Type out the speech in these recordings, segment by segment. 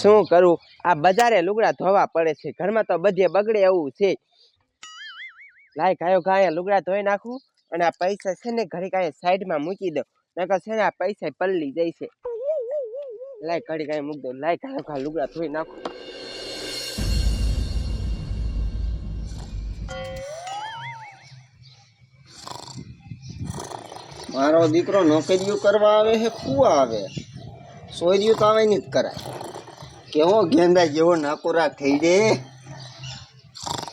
શું કરું? આ બજારે લુગડા ધોવા પડે છે. ઘરમાં તો બધે બગડે એવું છે. લાય કાયો કાંઈ લુગડા ધોઈ નાખું અને આ પૈસા છે ને ઘડી કાંઈ સાઈડમાં મૂકી દઉં. નકર છે ને આ પૈસા પલ્લી જાય છે. લાય ઘડી કાંઈ મૂકી દઉં. લાય કાયો કાંઈ લુગડા ધોઈ નાખું. મારો દીકરો નોકરીઓ કરવા આવે છે કુવા આવે? સોયરીઓ તો આવે નહીં જ કરાય. કેવો ગેંદા જેવો નાકોરા થઈ દે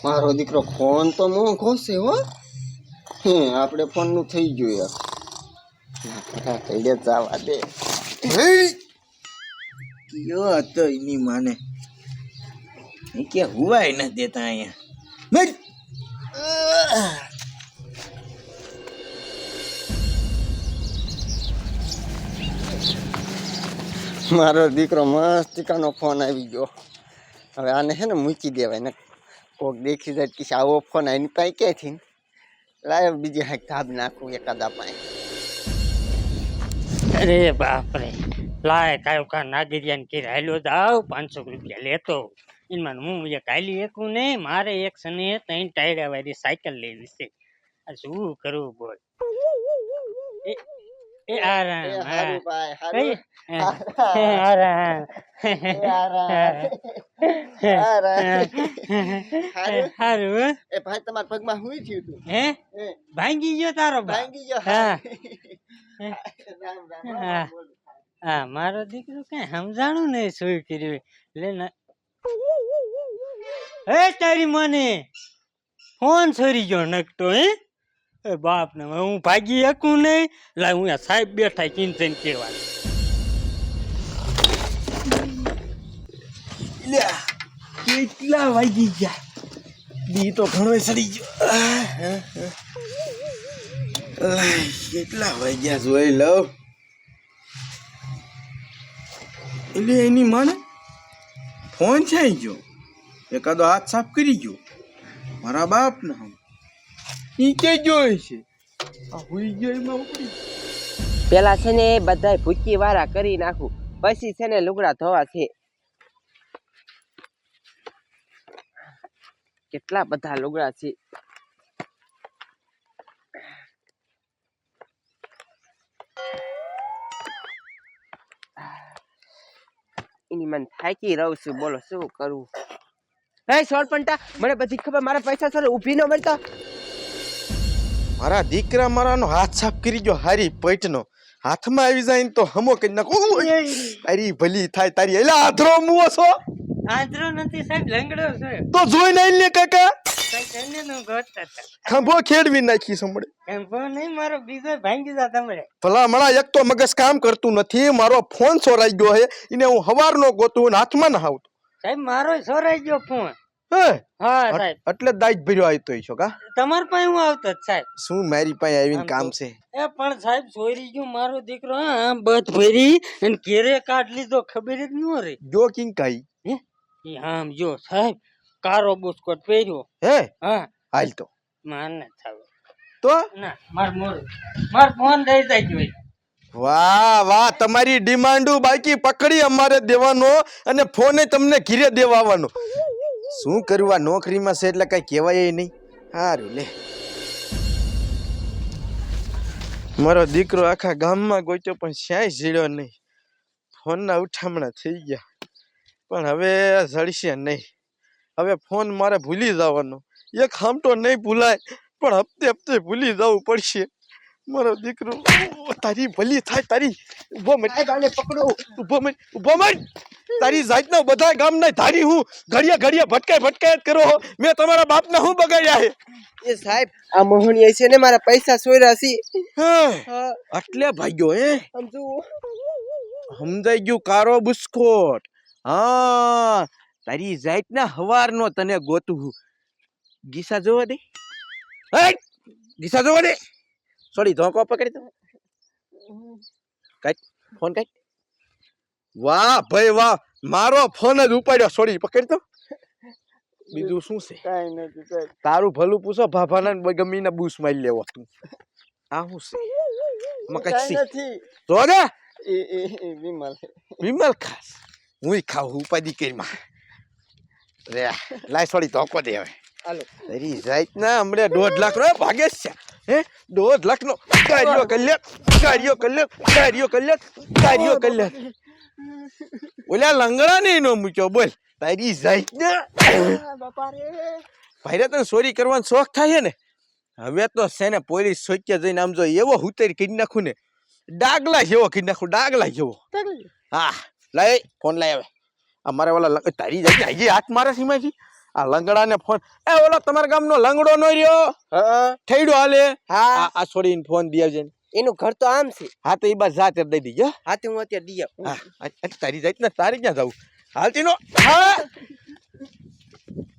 મારો દીકરો ફોન તો મોં ખોશે હો. હે, આપણે ફોનનું થઈ ગયું યાર. થઈ દે જવા દે. કયો હતો એની માને? એ કે હુવાય ન દેતા અહીંયા. મારો દીકરો મસ્તિકાનો ફોન આવી ગયો. હવે આને છે ને મૂકી દેવાય, ને કોક દેખી જાય કે આવો ફોન એની પાસે ક્યાંથી? લાય બીજી હાઈક ધાબ નાખું એકાદા પાસે અરે બાપરે, લાય કાયો કા નાગરિયાને કે હાલ્યો જાવ પાંચસો રૂપિયા લેતો. એમાં હું એક હાલી એકું નહીં મારે એક સને ત્રણ ટાયરા વાળી સાયકલ લેવી છે. આ શું કરવું બોલ. એ આરામ હારું ભાઈ? હારું. એ આરામ. હારું. એ ભાઈ તમારા પગમાં હું થયું તું? હે? ભાંગી ગયો તારો ભાંગી ગયો હા. હા. મારો દીકરો કઈ સમજાણું નહીં શું કર્યું. લે હે તારી મને. ફોન છોરી ગયો નકતો હે? એ બાપ ને હું ભાગી શકું નહીં? લા હું આ સાહેબ બેઠા ચિંતન કેવા લ્યા, કેટલા વાગી ગયા? દી તો ઘણો સડી ગયો. કેટલા વાગ્યા જોઈ લઉં. એટલે એની માને ફોન છે ગયો. એકાદો હાથ સાફ કરી ગયો. મારા બાપ ને હમ. ઈ જોઈ છે પેલા છે ને બધાય ભૂકી વારા કરી નાખું. પછી છે ને લુગડા ધોવા છે. કેટલા બધા લુગડા છે. એની મને થાકી રહું છું. બોલો, શું કરવું હે સોરપંટા મને બધી ખબર, મારા પૈસા સર ઊભી ન મળતા. મારા દીકરા મારાનો હાથ સાફ કરી ગયો હારી પૈટનો હાથમાં આવી જાય તો હમો કરી નાખો! તારી ભલી થાય તારી એલા આધરો મુવો છો? આધરો નથી સાહેબ લંગડો છે. તો જોઈ નહીં લે કાકા. ખંભો ખેડવી નાખી સંભળે એમ નહીં મારો બીજો ભાંગી જા તમને ભલા મણા એક તો મગજ કામ કરતું નથી મારો ફોન સોરાઈ ગયો છે એને હું હવારનો ગોતું હાથમાં ના આવતો. સાહેબ મારો સોરાઈ ગયો ફોન. હે? હા સાહેબ. એટલે દાઈત ભર્યો આવતો છો કા? તમાર પાસે હું આવતો સાહેબ. શું મારી પાસે આવીને કામ છે? એ પણ સાહેબ ચોરી ગયો મારો દીકરો બધ ભરી અને કેરે કાઢ લીધો ખબર જ ન રે જો કિંગ કઈ. આમ જો સાહેબ કારો બુસ્કોટ પહેર્યો. હે? હા. હાલ તો. માને થાવ. તો? ના માર મોર માર ફોન દઈ દઈ જોઈ વાહ વાહ તમારી ડિમાન્ડો બાકી પકડી અમારે દેવાનો અને ફોને તમને ઘીરે દેવા આવવાનો શું કરવું આ નોકરીમાં છે એટલે કઈ કહેવાય નહીં. સારું લે. મારો દીકરો આખા ગામમાં ગોચ્યો પણ શ્યાય ઝીડ્યો નહીં. ફોનના ઉઠામણા થઈ ગયા. પણ હવે ઝડશે નહીં. હવે ફોન મારે ભૂલી જવાનો. એક હામટો નહીં ભૂલાય, પણ હપ્તે હપ્તે ભૂલી જવું પડશે. મારો દીકરો તારી ભલી થાય તારી ઊભો ગાલે પકડો. ઊભો મત ઊભો મત તારી જાતના બધા ગામના ધારી હું ઘડિયા ઘડિયા ભટકાય ભટકાય કરો હો. મેં તમારા બાપના હું બગાડ્યા હે? એ સાહેબ આ મોહનીય છે ને મારા પૈસા સોયરા છે. આટલે ભાગ્યો હે? સમજુ સમજાઈ ગયું કારો બુસ્કોટ. હા તારી જાતના હવારનો તને ગોતું હું. ગીસા જોવા દે. ગીસા જોવા દે. સોરી ધોકો પકડી તો કાટ ફોન કાટ વાહ ભાઈ વાહ મારો ફોન જ ઉપાડ્યો સોરી પકડી તો. બીજું શું છે? કાઈ નથી સાહેબ તારું ભલું પૂછો ભાભાના ગમીને બૂસ મારી લેવો તું. આ શું છે? મકાઈ નથી. જો ને? એ એ વિમલ. વિમલ ખાસ. હું ખાવું કે કરીમાં રે લાય સોડી ધોકો દે હવે. હાલો. તારી જાત ના હમણે દોઢ લાખ રૂપિયા ભાગે છે. હે? દોઢ લાખ નો ગાડીઓ કરી લે ગાડીઓ કરી લે ગાડીઓ કરી લે ગાડીઓ કરી લે. ઓલા લંગડા ને નો મૂક્યો બોલ. તારી જાત ને. ભાઈ તને ચોરી કરવાનો શોખ થાય છે ને? હવે તો છે ને પોલીસ સોચ્યા જઈને આમ જો એવો હુતેર કરી નાખું ને. ડાગલા જેવો કરી નાખું ડાગલા જેવો. હા લાય ફોન લાય હવે. આ મારે ઓલા તારી જાય હાથ મારે? સીમાથી આ લંગડાને ફોન એ ઓલો તમારા ગામનો લંગડો નો રહ્યો? થઈડો હાલે? હા. આ છોડીને ફોન દે આવજે. એનું ઘર તો આમ છે. હા તો એ બસ જાતે દઈ દીજો હાથે હું અત્યારે દઈ આવું. હા તારી જાય ને તારી ક્યાં જવું હાલતી નો હા